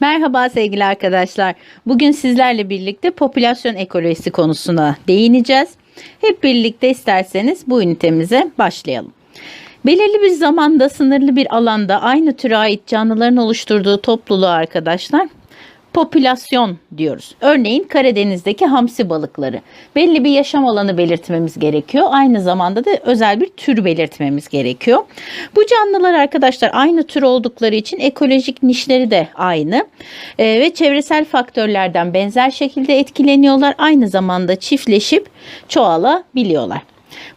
Merhaba sevgili arkadaşlar. Bugün sizlerle birlikte popülasyon ekolojisi konusuna değineceğiz. Hep birlikte isterseniz bu ünitemize başlayalım. Belirli bir zamanda sınırlı bir alanda aynı türe ait canlıların oluşturduğu topluluğu arkadaşlar popülasyon diyoruz. Örneğin Karadeniz'deki hamsi balıkları. Belli bir yaşam alanı belirtmemiz gerekiyor. Aynı zamanda da özel bir tür belirtmemiz gerekiyor. Bu canlılar arkadaşlar aynı tür oldukları için ekolojik nişleri de aynı. Ee, ve çevresel faktörlerden benzer şekilde etkileniyorlar. Aynı zamanda çiftleşip çoğalabiliyorlar.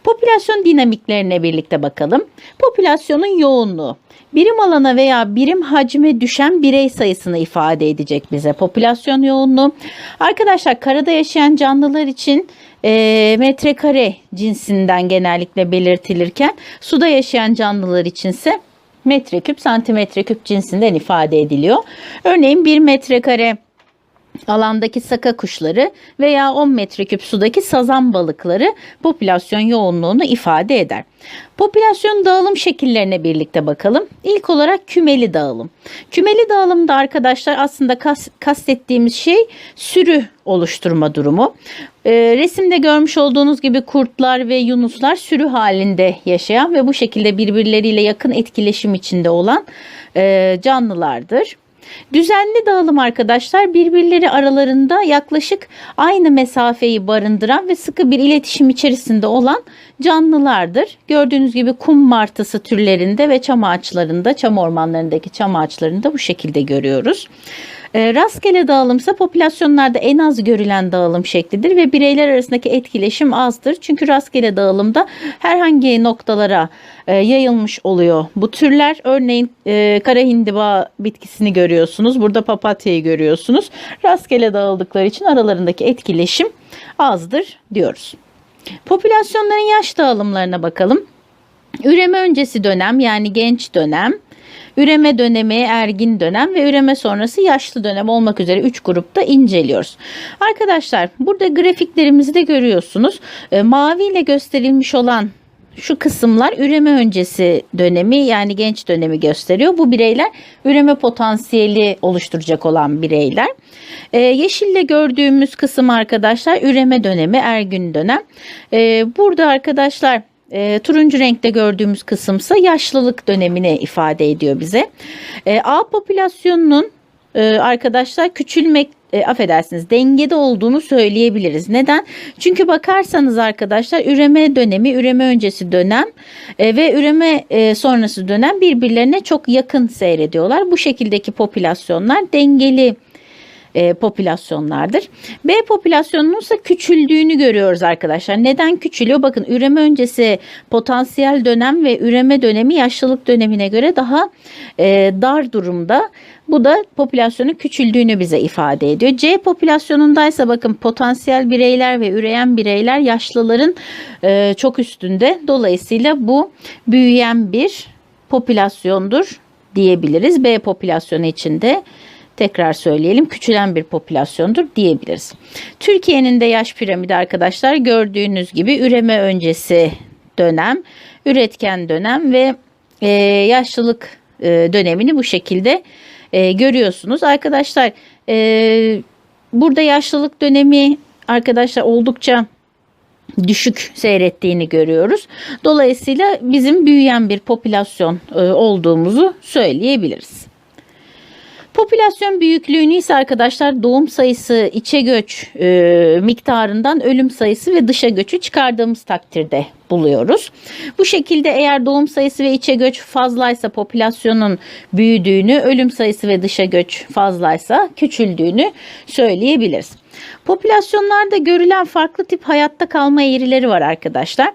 Popülasyon dinamiklerine birlikte bakalım. Popülasyonun yoğunluğu birim alana veya birim hacme düşen birey sayısını ifade edecek bize popülasyon yoğunluğu. Arkadaşlar karada yaşayan canlılar için e, metrekare cinsinden genellikle belirtilirken suda yaşayan canlılar içinse metreküp santimetreküp cinsinden ifade ediliyor. Örneğin 1 metrekare alandaki saka kuşları veya 10 metreküp sudaki sazan balıkları popülasyon yoğunluğunu ifade eder. Popülasyon dağılım şekillerine birlikte bakalım. İlk olarak kümeli dağılım. Kümeli dağılımda arkadaşlar aslında kas, kastettiğimiz şey sürü oluşturma durumu. Ee, resimde görmüş olduğunuz gibi kurtlar ve yunuslar sürü halinde yaşayan ve bu şekilde birbirleriyle yakın etkileşim içinde olan e, canlılardır. Düzenli dağılım arkadaşlar birbirleri aralarında yaklaşık aynı mesafeyi barındıran ve sıkı bir iletişim içerisinde olan canlılardır. Gördüğünüz gibi kum martısı türlerinde ve çam ağaçlarında, çam ormanlarındaki çam ağaçlarında bu şekilde görüyoruz. E, rastgele dağılımsa popülasyonlarda en az görülen dağılım şeklidir ve bireyler arasındaki etkileşim azdır. Çünkü rastgele dağılımda herhangi noktalara e, yayılmış oluyor. Bu türler örneğin e, kara hindiba bitkisini görüyorsunuz. Burada papatyayı görüyorsunuz. Rastgele dağıldıkları için aralarındaki etkileşim azdır diyoruz. Popülasyonların yaş dağılımlarına bakalım. Üreme öncesi dönem yani genç dönem, üreme dönemi, ergin dönem ve üreme sonrası yaşlı dönem olmak üzere 3 grupta inceliyoruz. Arkadaşlar burada grafiklerimizi de görüyorsunuz. E, mavi ile gösterilmiş olan şu kısımlar üreme öncesi dönemi yani genç dönemi gösteriyor. Bu bireyler üreme potansiyeli oluşturacak olan bireyler. Ee, yeşille gördüğümüz kısım arkadaşlar üreme dönemi, ergün dönem. Ee, burada arkadaşlar e, turuncu renkte gördüğümüz kısımsa yaşlılık dönemini ifade ediyor bize. E, A popülasyonunun e, arkadaşlar küçülmek e, affedersiniz dengede olduğunu söyleyebiliriz. Neden? Çünkü bakarsanız arkadaşlar üreme dönemi, üreme öncesi dönem e, ve üreme e, sonrası dönem birbirlerine çok yakın seyrediyorlar. Bu şekildeki popülasyonlar dengeli e, popülasyonlardır. B popülasyonunun ise küçüldüğünü görüyoruz arkadaşlar. Neden küçülüyor? Bakın üreme öncesi potansiyel dönem ve üreme dönemi yaşlılık dönemine göre daha e, dar durumda. Bu da popülasyonun küçüldüğünü bize ifade ediyor. C popülasyonundaysa bakın potansiyel bireyler ve üreyen bireyler yaşlıların e, çok üstünde. Dolayısıyla bu büyüyen bir popülasyondur diyebiliriz. B popülasyonu içinde tekrar söyleyelim küçülen bir popülasyondur diyebiliriz. Türkiye'nin de yaş piramidi arkadaşlar gördüğünüz gibi üreme öncesi dönem, üretken dönem ve e, yaşlılık e, dönemini bu şekilde e, görüyorsunuz. Arkadaşlar e, burada yaşlılık dönemi arkadaşlar oldukça düşük seyrettiğini görüyoruz. Dolayısıyla bizim büyüyen bir popülasyon e, olduğumuzu söyleyebiliriz. Popülasyon büyüklüğünü ise arkadaşlar doğum sayısı, içe göç e, miktarından ölüm sayısı ve dışa göçü çıkardığımız takdirde buluyoruz. Bu şekilde eğer doğum sayısı ve içe göç fazlaysa popülasyonun büyüdüğünü, ölüm sayısı ve dışa göç fazlaysa küçüldüğünü söyleyebiliriz. Popülasyonlarda görülen farklı tip hayatta kalma eğrileri var arkadaşlar.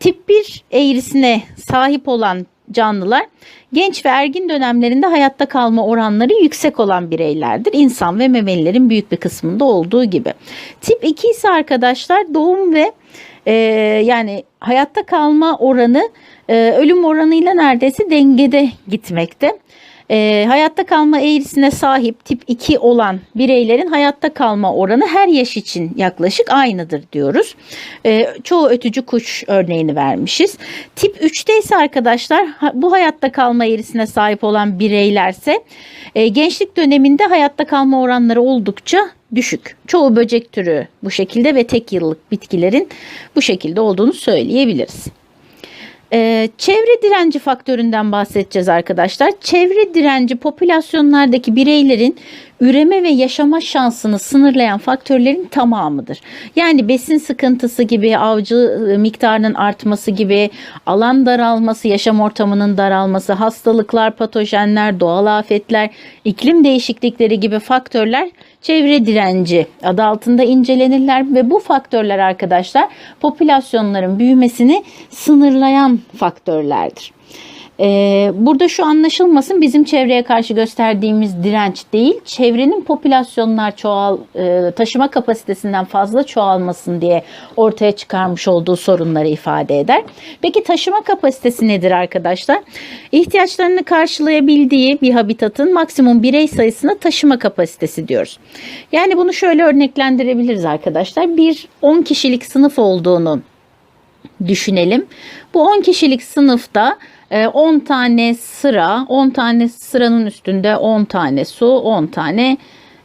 Tip 1 eğrisine sahip olan canlılar genç ve ergin dönemlerinde hayatta kalma oranları yüksek olan bireylerdir. İnsan ve memelilerin büyük bir kısmında olduğu gibi. Tip 2 ise arkadaşlar doğum ve e, yani hayatta kalma oranı e, ölüm oranıyla neredeyse dengede gitmekte. E, hayatta kalma eğrisine sahip tip 2 olan bireylerin hayatta kalma oranı her yaş için yaklaşık aynıdır diyoruz. E, çoğu ötücü kuş örneğini vermişiz. Tip 3'te ise arkadaşlar bu hayatta kalma eğrisine sahip olan bireylerse e, gençlik döneminde hayatta kalma oranları oldukça düşük. Çoğu böcek türü bu şekilde ve tek yıllık bitkilerin bu şekilde olduğunu söyleyebiliriz. Ee, çevre direnci faktöründen bahsedeceğiz arkadaşlar. Çevre direnci popülasyonlardaki bireylerin üreme ve yaşama şansını sınırlayan faktörlerin tamamıdır. Yani besin sıkıntısı gibi, avcı ıı, miktarının artması gibi, alan daralması, yaşam ortamının daralması, hastalıklar, patojenler, doğal afetler, iklim değişiklikleri gibi faktörler çevre direnci adı altında incelenirler ve bu faktörler arkadaşlar popülasyonların büyümesini sınırlayan faktörlerdir. Ee, burada şu anlaşılmasın bizim çevreye karşı gösterdiğimiz direnç değil, çevrenin popülasyonlar çoğal e, taşıma kapasitesinden fazla çoğalmasın diye ortaya çıkarmış olduğu sorunları ifade eder. Peki taşıma kapasitesi nedir arkadaşlar? İhtiyaçlarını karşılayabildiği bir habitatın maksimum birey sayısına taşıma kapasitesi diyoruz. Yani bunu şöyle örneklendirebiliriz arkadaşlar. Bir 10 kişilik sınıf olduğunu düşünelim. Bu 10 kişilik sınıfta 10 ee, tane sıra, 10 tane sıranın üstünde 10 tane su, 10 tane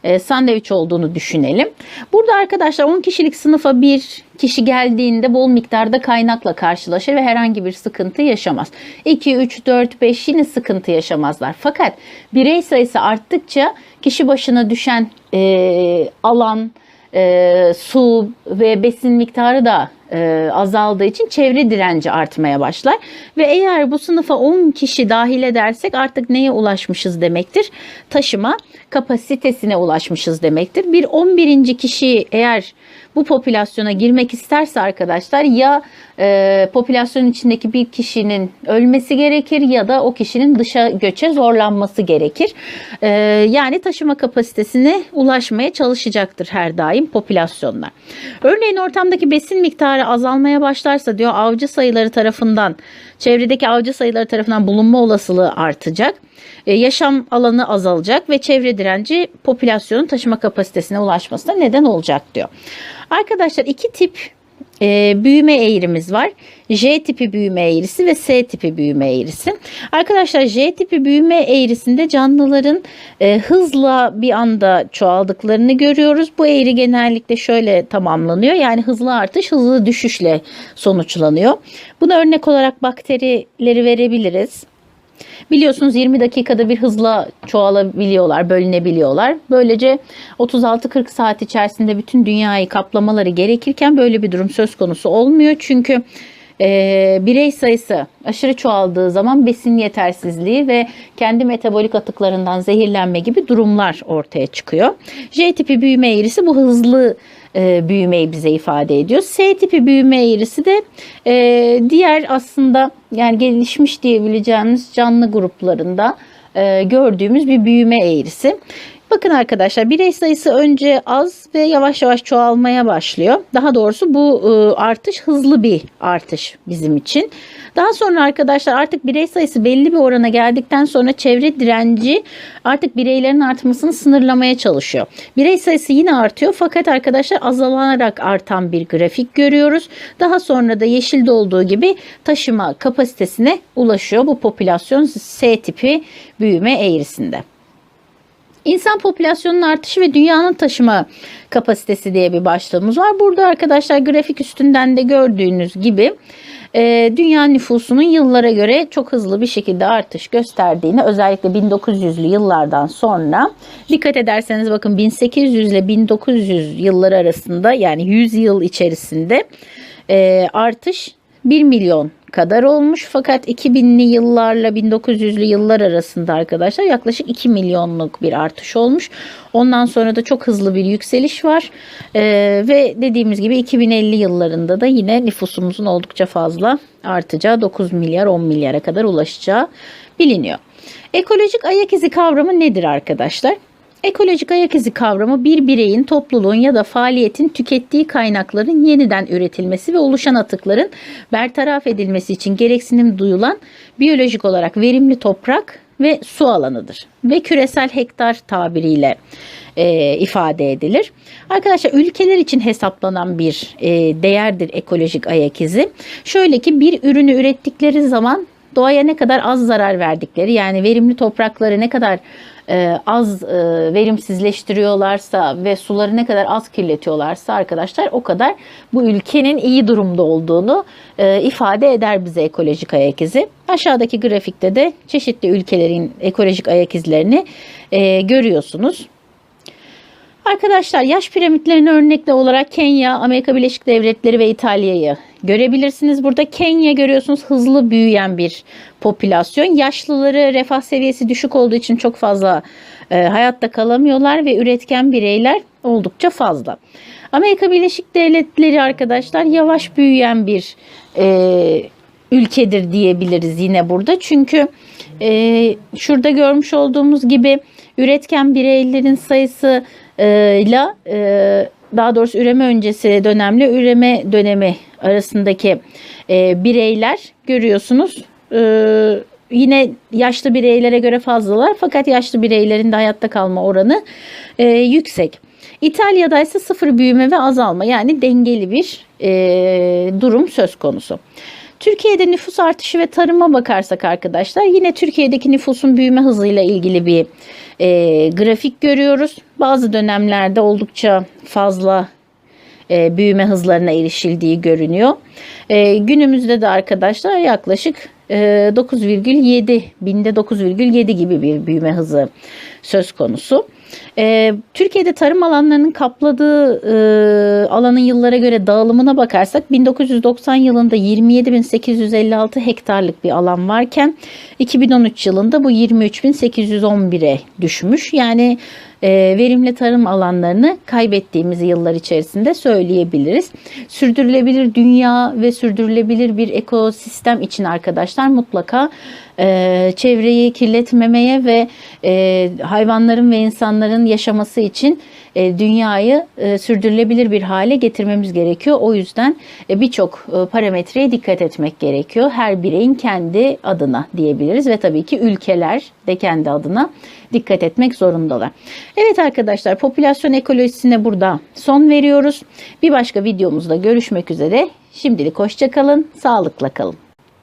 e, sandviç olduğunu düşünelim. Burada arkadaşlar 10 kişilik sınıfa bir kişi geldiğinde bol miktarda kaynakla karşılaşır ve herhangi bir sıkıntı yaşamaz. 2, 3, 4, 5 yine sıkıntı yaşamazlar. Fakat birey sayısı arttıkça kişi başına düşen e, alan, e, su ve besin miktarı da e, azaldığı için çevre direnci artmaya başlar. Ve eğer bu sınıfa 10 kişi dahil edersek artık neye ulaşmışız demektir? Taşıma kapasitesine ulaşmışız demektir. Bir 11. kişi eğer bu popülasyona girmek isterse arkadaşlar ya e, popülasyonun içindeki bir kişinin ölmesi gerekir ya da o kişinin dışa göçe zorlanması gerekir. E, yani taşıma kapasitesine ulaşmaya çalışacaktır her daim popülasyonlar. Örneğin ortamdaki besin miktarı azalmaya başlarsa diyor avcı sayıları tarafından çevredeki avcı sayıları tarafından bulunma olasılığı artacak. E, yaşam alanı azalacak ve çevre direnci popülasyonun taşıma kapasitesine ulaşmasına neden olacak diyor. Arkadaşlar iki tip e, büyüme eğrimiz var. J tipi büyüme eğrisi ve S tipi büyüme eğrisi. Arkadaşlar J tipi büyüme eğrisinde canlıların e, hızla bir anda çoğaldıklarını görüyoruz. Bu eğri genellikle şöyle tamamlanıyor. Yani hızlı artış hızlı düşüşle sonuçlanıyor. Buna örnek olarak bakterileri verebiliriz. Biliyorsunuz 20 dakikada bir hızla çoğalabiliyorlar, bölünebiliyorlar. Böylece 36-40 saat içerisinde bütün dünyayı kaplamaları gerekirken böyle bir durum söz konusu olmuyor. Çünkü e, birey sayısı aşırı çoğaldığı zaman besin yetersizliği ve kendi metabolik atıklarından zehirlenme gibi durumlar ortaya çıkıyor. J tipi büyüme eğrisi bu hızlı e, büyümeyi bize ifade ediyor. S tipi büyüme eğrisi de e, diğer aslında yani gelişmiş diyebileceğimiz canlı gruplarında e, gördüğümüz bir büyüme eğrisi. Bakın arkadaşlar birey sayısı önce az ve yavaş yavaş çoğalmaya başlıyor. Daha doğrusu bu e, artış hızlı bir artış bizim için. Daha sonra arkadaşlar artık birey sayısı belli bir orana geldikten sonra çevre direnci artık bireylerin artmasını sınırlamaya çalışıyor. Birey sayısı yine artıyor fakat arkadaşlar azalarak artan bir grafik görüyoruz. Daha sonra da yeşilde olduğu gibi taşıma kapasitesine ulaşıyor bu popülasyon S tipi büyüme eğrisinde. İnsan popülasyonunun artışı ve dünyanın taşıma kapasitesi diye bir başlığımız var. Burada arkadaşlar grafik üstünden de gördüğünüz gibi e, dünya nüfusunun yıllara göre çok hızlı bir şekilde artış gösterdiğini özellikle 1900'lü yıllardan sonra dikkat ederseniz bakın 1800 ile 1900 yılları arasında yani 100 yıl içerisinde e, artış 1 milyon kadar olmuş. Fakat 2000'li yıllarla 1900'lü yıllar arasında arkadaşlar yaklaşık 2 milyonluk bir artış olmuş. Ondan sonra da çok hızlı bir yükseliş var. Ee, ve dediğimiz gibi 2050 yıllarında da yine nüfusumuzun oldukça fazla artacağı 9 milyar 10 milyara kadar ulaşacağı biliniyor. Ekolojik ayak izi kavramı nedir arkadaşlar? Ekolojik ayak izi kavramı bir bireyin, topluluğun ya da faaliyetin tükettiği kaynakların yeniden üretilmesi ve oluşan atıkların bertaraf edilmesi için gereksinim duyulan biyolojik olarak verimli toprak ve su alanıdır. Ve küresel hektar tabiriyle e, ifade edilir. Arkadaşlar ülkeler için hesaplanan bir e, değerdir ekolojik ayak izi. Şöyle ki bir ürünü ürettikleri zaman doğaya ne kadar az zarar verdikleri yani verimli toprakları ne kadar e, az e, verimsizleştiriyorlarsa ve suları ne kadar az kirletiyorlarsa arkadaşlar o kadar bu ülkenin iyi durumda olduğunu e, ifade eder bize ekolojik ayak izi. Aşağıdaki grafikte de çeşitli ülkelerin ekolojik ayak izlerini e, görüyorsunuz. Arkadaşlar yaş piramitlerine örnekle olarak Kenya, Amerika Birleşik Devletleri ve İtalya'yı görebilirsiniz. Burada Kenya görüyorsunuz hızlı büyüyen bir popülasyon. Yaşlıları refah seviyesi düşük olduğu için çok fazla e, hayatta kalamıyorlar ve üretken bireyler oldukça fazla. Amerika Birleşik Devletleri arkadaşlar yavaş büyüyen bir e, ülkedir diyebiliriz yine burada. Çünkü e, şurada görmüş olduğumuz gibi üretken bireylerin sayısı ile e, daha doğrusu üreme öncesi dönemle üreme dönemi arasındaki e, bireyler görüyorsunuz. E, yine yaşlı bireylere göre fazlalar fakat yaşlı bireylerin de hayatta kalma oranı yüksek. İtalya'da ise sıfır büyüme ve azalma yani dengeli bir durum söz konusu. Türkiye'de nüfus artışı ve tarıma bakarsak arkadaşlar yine Türkiye'deki nüfusun büyüme hızıyla ilgili bir e, grafik görüyoruz. Bazı dönemlerde oldukça fazla e, büyüme hızlarına erişildiği görünüyor. E, günümüzde de arkadaşlar yaklaşık e, 9,7 binde 9,7 gibi bir büyüme hızı söz konusu. E, Türkiye'de tarım alanlarının kapladığı e, alanın yıllara göre dağılımına bakarsak 1990 yılında 27.856 hektarlık bir alan varken 2013 yılında bu 23.811'e düşmüş. Yani e, verimli tarım alanlarını kaybettiğimiz yıllar içerisinde söyleyebiliriz. Sürdürülebilir dünya ve sürdürülebilir bir ekosistem için arkadaşlar mutlaka e, çevreyi kirletmemeye ve e, hayvanların ve insanların yaşaması için e, dünyayı e, sürdürülebilir bir hale getirmemiz gerekiyor. O yüzden e, birçok e, parametreye dikkat etmek gerekiyor. Her bireyin kendi adına diyebiliriz ve tabii ki ülkeler de kendi adına dikkat etmek zorundalar. Evet arkadaşlar popülasyon ekolojisine burada son veriyoruz. Bir başka videomuzda görüşmek üzere. Şimdilik hoşçakalın, sağlıkla kalın.